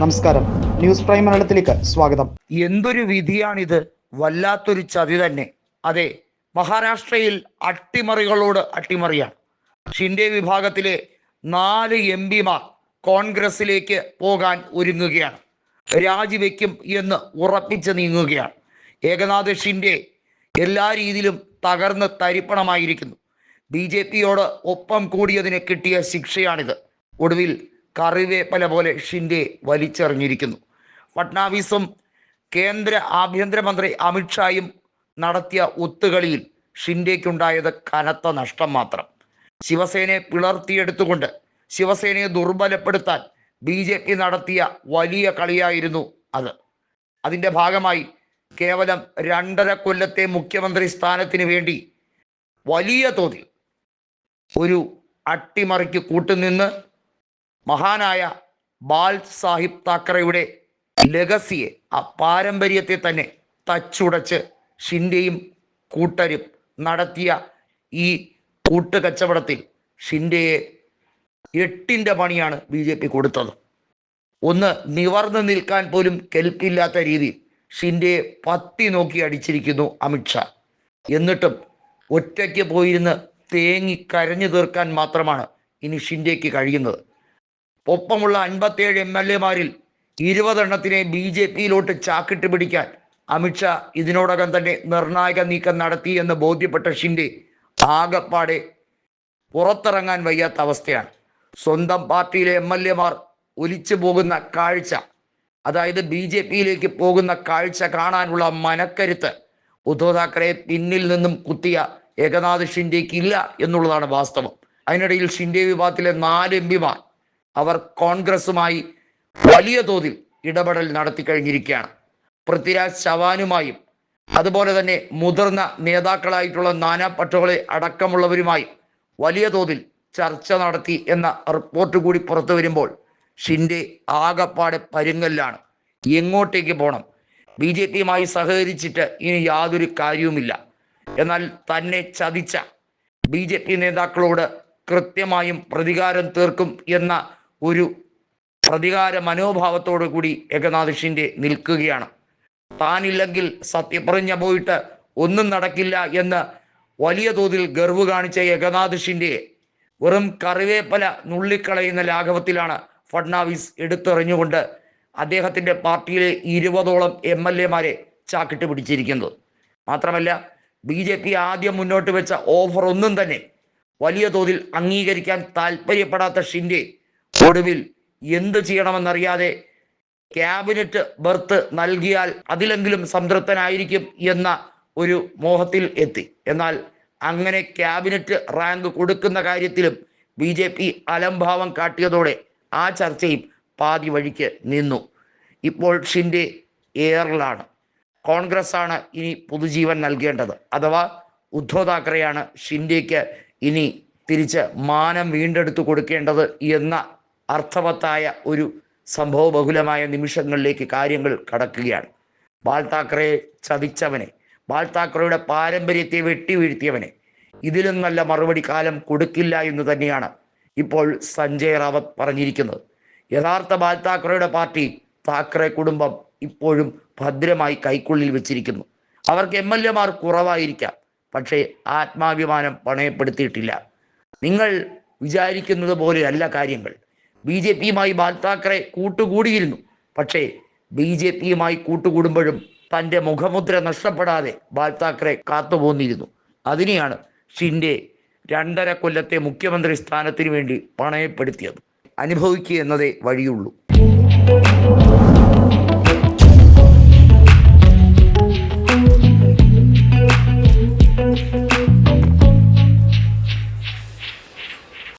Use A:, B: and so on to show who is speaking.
A: നമസ്കാരം. News prime മലയാളത്തിലേക്ക് സ്വാഗതം.
B: എന്തൊരു വിധിയാണിത്? വല്ലാത്തൊരു ചതി തന്നെ. അതെ മഹാരാഷ്ട്രയിൽ അട്ടിമറികളോട് അട്ടിമറിയാണ്. ഷിൻഡെ വിഭാഗത്തിലെ നാല് എം പിമാർ കോൺഗ്രസിലേക്ക് പോകാൻ ഒരുങ്ങുകയാണ്. രാജിവെക്കും എന്ന് ഉറപ്പിച്ച് നീങ്ങുകയാണ്. ഏകനാഥ് ഷിൻഡെ എല്ലാ രീതിയിലും തകർന്ന് തരിപ്പണമായിരിക്കുന്നു. ബി ജെ പിയോട് ഒപ്പം കൂടിയതിന് കിട്ടിയ ശിക്ഷയാണിത്. ഒടുവിൽ കറിവേപ്പല പോലെ ഷിൻഡെ വലിച്ചെറിഞ്ഞിരിക്കുന്നു. ഫട്നാവിസും കേന്ദ്ര ആഭ്യന്തരമന്ത്രി അമിത്ഷായും നടത്തിയ ഒത്തുകളിയിൽ ഷിൻഡേക്കുണ്ടായത് കനത്ത നഷ്ടം മാത്രം. ശിവസേനയെ പിളർത്തിയെടുത്തുകൊണ്ട് ശിവസേനയെ ദുർബലപ്പെടുത്താൻ ബി ജെ പി നടത്തിയ വലിയ കളിയായിരുന്നു അത്. അതിന്റെ ഭാഗമായി കേവലം രണ്ടര കൊല്ലത്തെ മുഖ്യമന്ത്രി സ്ഥാനത്തിന് വേണ്ടി വലിയ തോതിൽ ഒരു അട്ടിമറിക്ക് കൂട്ടുനിന്ന് മഹാനായ ബാൽ സാഹിബ് താക്കറയുടെ ലെഗസിയെ ആ പാരമ്പര്യത്തെ തന്നെ തച്ചുടച്ച് ഷിൻഡെയും കൂട്ടരും നടത്തിയ ഈ കൂട്ടുകച്ചവടത്തിൽ ഷിൻഡെയെ എട്ടിന്റെ പണിയാണ് ബി ജെ പി കൊടുത്തത്. ഒന്ന് നിവർന്നു നിൽക്കാൻ പോലും കെൽപ്പില്ലാത്ത രീതിയിൽ ഷിൻഡെയെ പത്തി നോക്കി അടിച്ചിരിക്കുന്നു അമിത്ഷാ എന്നിട്ടും ഒറ്റയ്ക്ക് പോയിരുന്ന് തേങ്ങി കരഞ്ഞു തീർക്കാൻ മാത്രമാണ് ഇനി ഷിൻഡേക്ക് കഴിയുന്നത്. ഒപ്പമുള്ള അൻപത്തേഴ് എം എൽ എമാരിൽ ഇരുപതെണ്ണത്തിനെ ബി ജെ പിയിലോട്ട് ചാക്കിട്ട് പിടിക്കാൻ അമിത്ഷാ ഇതിനോടകം തന്നെ നിർണായക നീക്കം നടത്തി എന്ന് ബോധ്യപ്പെട്ട ഷിൻഡെ ആകപ്പാടെ പുറത്തിറങ്ങാൻ വയ്യാത്ത അവസ്ഥയാണ്. സ്വന്തം പാർട്ടിയിലെ എം എൽ എമാർ ഒലിച്ചു പോകുന്ന കാഴ്ച അതായത് ബി ജെ പിയിലേക്ക് പോകുന്ന കാഴ്ച കാണാനുള്ള മനക്കരുത്ത് ഉദ്ധവ് താക്കറെ പിന്നിൽ നിന്നും കുത്തിയ ഏകനാഥ് ഷിൻഡേക്ക് ഇല്ല എന്നുള്ളതാണ് വാസ്തവം. അതിനിടയിൽ ഷിൻഡെ വിഭാഗത്തിലെ നാല് എം പിമാർ അവർ കോൺഗ്രസുമായി വലിയ തോതിൽ ഇടപെടൽ നടത്തി കഴിഞ്ഞിരിക്കുകയാണ്. പൃഥ്വിരാജ് ചവാനുമായും അതുപോലെ തന്നെ മുതിർന്ന നേതാക്കളായിട്ടുള്ള നാനാ പട്ടോളെ അടക്കമുള്ളവരുമായി വലിയ തോതിൽ ചർച്ച നടത്തി എന്ന റിപ്പോർട്ട് കൂടി പുറത്തു വരുമ്പോൾ ഷിൻഡെ ആകപ്പാടെ പരുങ്ങല്ലാണ്. എങ്ങോട്ടേക്ക് പോകണം ബി ജെ പിയുമായി സഹകരിച്ചിട്ട് ഇനി യാതൊരു കാര്യവുമില്ല. എന്നാൽ തന്നെ ചതിച്ച ബി ജെ പി നേതാക്കളോട് കൃത്യമായും പ്രതികാരം തീർക്കും എന്ന ഒരു പ്രതികാര മനോഭാവത്തോടു കൂടി ഏകനാഥ് ഷിൻഡെ നിൽക്കുകയാണ്. താനില്ലെങ്കിൽ സത്യപ്രജ്ഞ പോയിട്ട് ഒന്നും നടക്കില്ല എന്ന് വലിയ തോതിൽ ഗർവ് കാണിച്ച ഏകനാഥ് ഷിൻഡെയെ വെറും കറിവേപ്പല നുള്ളിക്കളയുന്ന ലാഘവത്തിലാണ് ഫഡ്നാവിസ് എടുത്തെറിഞ്ഞുകൊണ്ട് അദ്ദേഹത്തിന്റെ പാർട്ടിയിലെ ഇരുപതോളം എം എൽ എമാരെ ചാക്കിട്ട് പിടിച്ചിരിക്കുന്നത്. മാത്രമല്ല ബി ജെ പി ആദ്യം മുന്നോട്ട് വെച്ച ഓഫർ ഒന്നും തന്നെ വലിയ തോതിൽ അംഗീകരിക്കാൻ താല്പര്യപ്പെടാത്ത ഷിൻഡെ ഒടുവിൽ എന്ത് ചെയ്യണമെന്നറിയാതെ ക്യാബിനറ്റ് ബർത്ത് നൽകിയാൽ അതിലെങ്കിലും സംതൃപ്തനായിരിക്കും എന്ന ഒരു മോഹത്തിൽ എത്തി. എന്നാൽ അങ്ങനെ ക്യാബിനറ്റ് റാങ്ക് കൊടുക്കുന്ന കാര്യത്തിലും ബി ജെ പി അലംഭാവം കാട്ടിയതോടെ ആ ചർച്ചയും പാതി വഴിക്ക് നിന്നു. ഇപ്പോൾ ഷിൻഡെ എയറിലാണ്. കോൺഗ്രസ് ആണ് ഇനി പുതുജീവൻ നൽകേണ്ടത്. അഥവാ ഉദ്ധവ് താക്കറെയാണ് ഷിൻഡെക്ക് ഇനി തിരിച്ച് മാനം വീണ്ടെടുത്തു കൊടുക്കേണ്ടത് എന്ന അർത്ഥവത്തായ ഒരു സംഭവബഹുലമായ നിമിഷങ്ങളിലേക്ക് കാര്യങ്ങൾ കടക്കുകയാണ്. ബാൽ താക്കറെ ചതിച്ചവനെ ബാൽ താക്കറയുടെ പാരമ്പര്യത്തെ വെട്ടിവീഴ്ത്തിയവനെ ഇതിലും നല്ല മറുപടി കാലം കൊടുക്കില്ല എന്ന് തന്നെയാണ് ഇപ്പോൾ സഞ്ജയ് റാവത്ത് പറഞ്ഞിരിക്കുന്നത്. യഥാർത്ഥ ബാൽ താക്കറയുടെ പാർട്ടി താക്കറെ കുടുംബം ഇപ്പോഴും ഭദ്രമായി കൈക്കുള്ളിൽ വെച്ചിരിക്കുന്നു. അവർക്ക് എം എൽ എമാർ കുറവായിരിക്കാം പക്ഷേ ആത്മാഭിമാനം പണയപ്പെടുത്തിയിട്ടില്ല. നിങ്ങൾ വിചാരിക്കുന്നത് പോലെയല്ല കാര്യങ്ങൾ. ബി ജെ പിയുമായി ബാൽ താക്കറെ കൂട്ടുകൂടിയിരുന്നു. പക്ഷേ ബി ജെ പിയുമായി കൂട്ടുകൂടുമ്പോഴും തന്റെ മുഖമുദ്ര നഷ്ടപ്പെടാതെ ബാൽ താക്കറെ കാത്തുപോന്നിരുന്നു. അതിനെയാണ് ഷിൻഡെ രണ്ടര കൊല്ലത്തെ മുഖ്യമന്ത്രി സ്ഥാനത്തിന് വേണ്ടി പണയപ്പെടുത്തിയത്. അനുഭവിക്കുക എന്നതേ വഴിയുള്ളൂ.